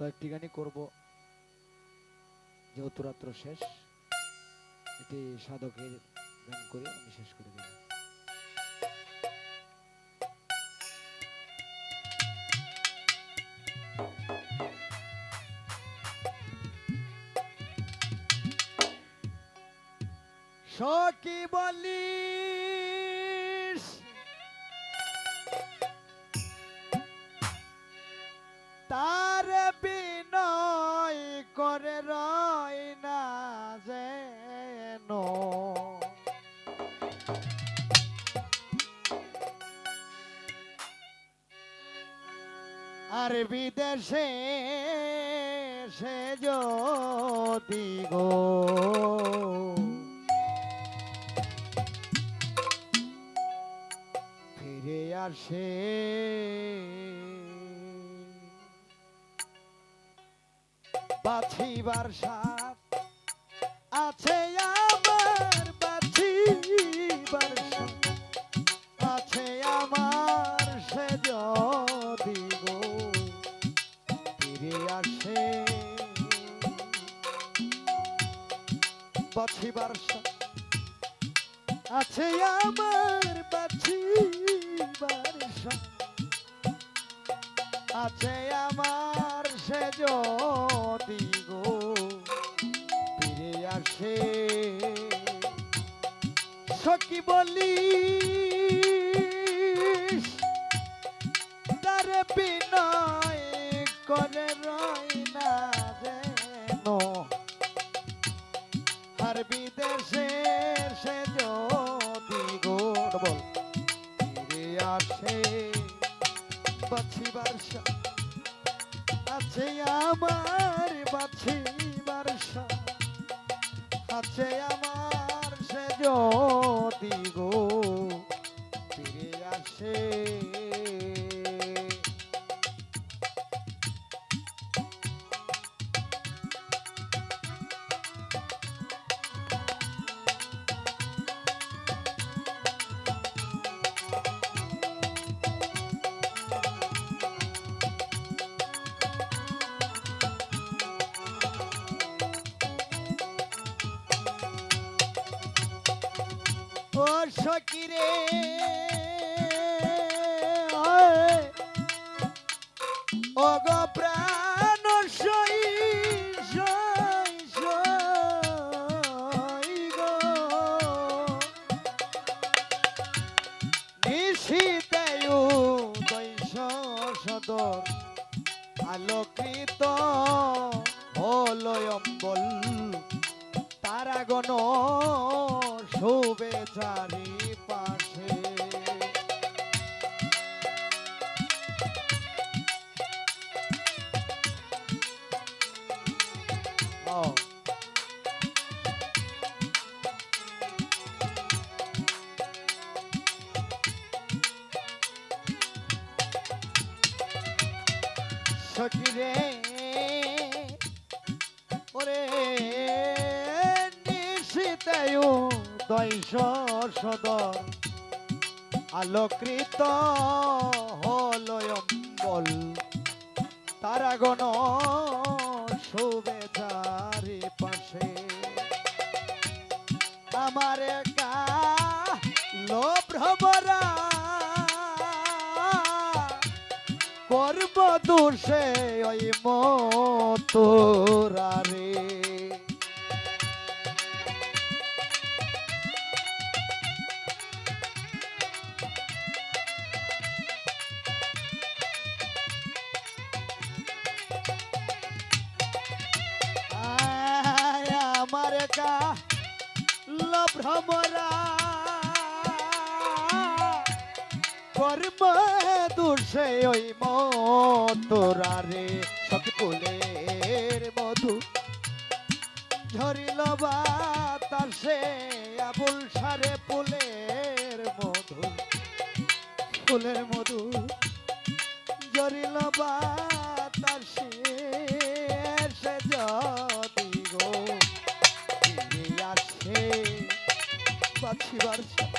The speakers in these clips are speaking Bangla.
তো একটি গানই করব। যেহেতু রাত্র শেষ, এটি সাধকের গান করে আমি শেষ করে দেব সকি বলিস আর বিদেশে সে যদি গো। ফিরে আসে বাছিবার সাথ বাছিবার বারসা আছে আমার বাছিবার বারসা আছে আমার সে যদি গো ফিরে আসে। সকি বলি আছে আমার সে যদি গো ফিরে আসে। সকিরে ও প্রাণ সই সই সই গো। নিশিতে দৈশ সদর আলোকৃত হলো অম্বল তারাগণ দৈশ সদর আলোকৃত হলো অম্বল। তারাগণ শোবে চারি পাশে। আমার একা করব দোষে ওই মতোরা আমার কা লভ্রমরা কর্ম দোষে ওই মতোরা রে সব ফুলের মধু। ঝরিল বাতাসে আবুল সারে ফুলের মধু। ফুলের মধু। ঝরিল বাতাসে বাছিবার সা-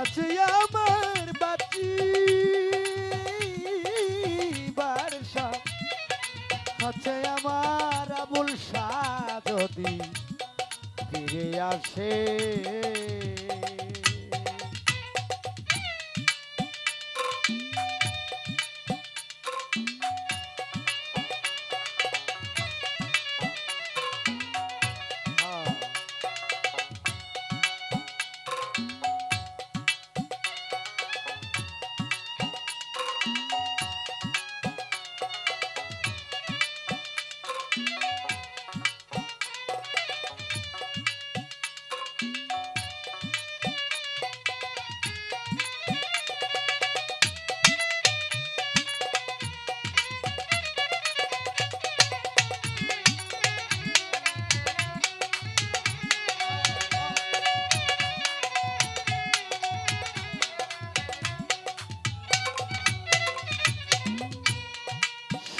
আছে আমার বাঁচিবার সাথ আছে আমার আবুল যদি ফিরে আসে।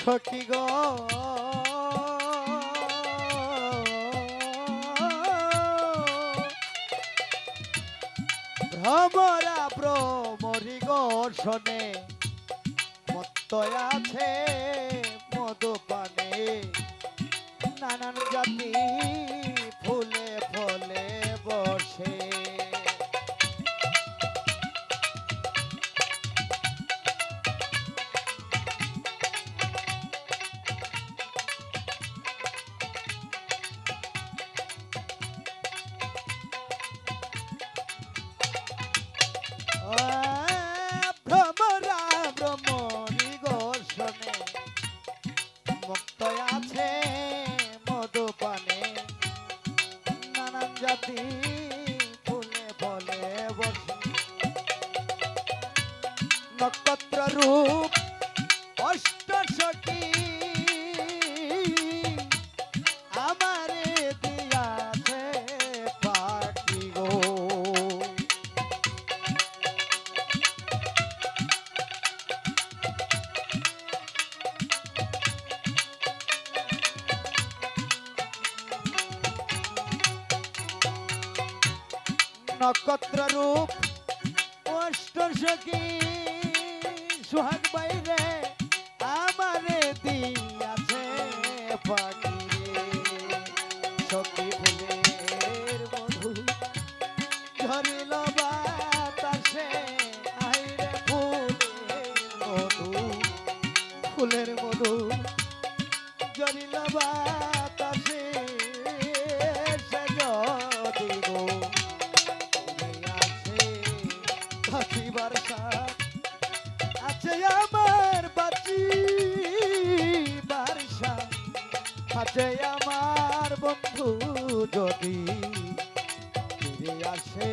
সখী গো। ভ্রমরা ভ্রমরি গো শোনে মত্ত আছে মধুপানে। নানান জাতি ফলে নক্ষত্র রূপ অষ্ট সখী সোহাগ বাইরে। থাকিবার সাথ আছে আমার বাচি আমার বন্ধু যদি ফিরে আসে।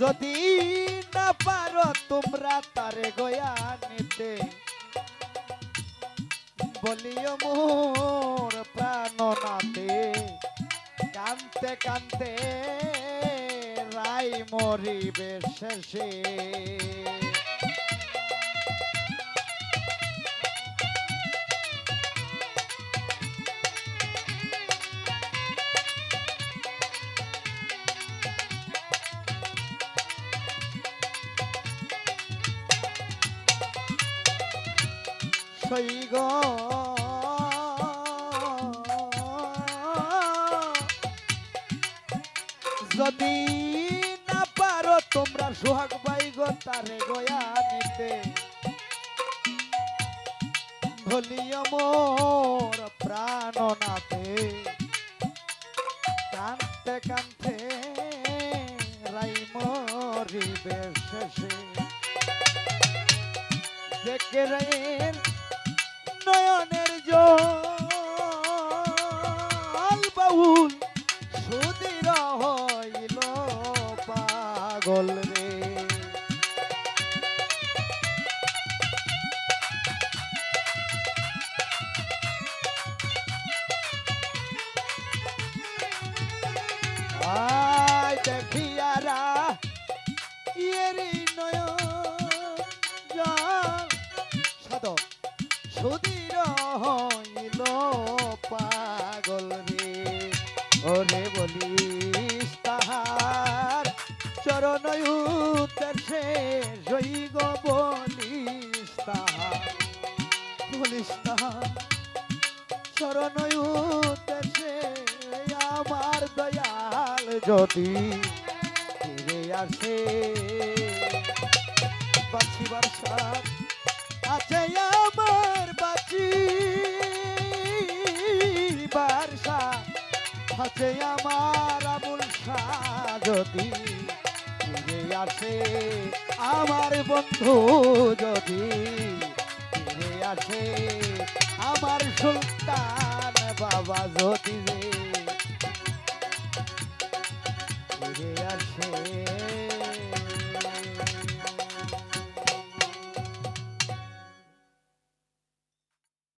যদি না পারো তোমরা তারে গয়া নিতে। বলিও মোর প্রাণ নাতে। কানতে কানতে রাই মরিবে শেষে। সৈগ যদি না পারো তোমরা সোহাগ বাই গো, তারে গয়া নিতে। ভলিয়া মোর প্রাণ নাতে কান্তে কান্তে রাই মরিবে শেষে। দেখে রায়ের নয়নের জল বাউল সুদির হইল পাগল বলিস তাহার চরণ উদ্দেশে আমার দয়াল যদি ফিরে আসে। বাঁচিবার সাথ আছে আমার বাঁচি বারসা আছে আমার, আমুল যদি ফিরে আসে। আমার বন্ধু যদি আসে আমার সুলতান বাবা যদি ফিরে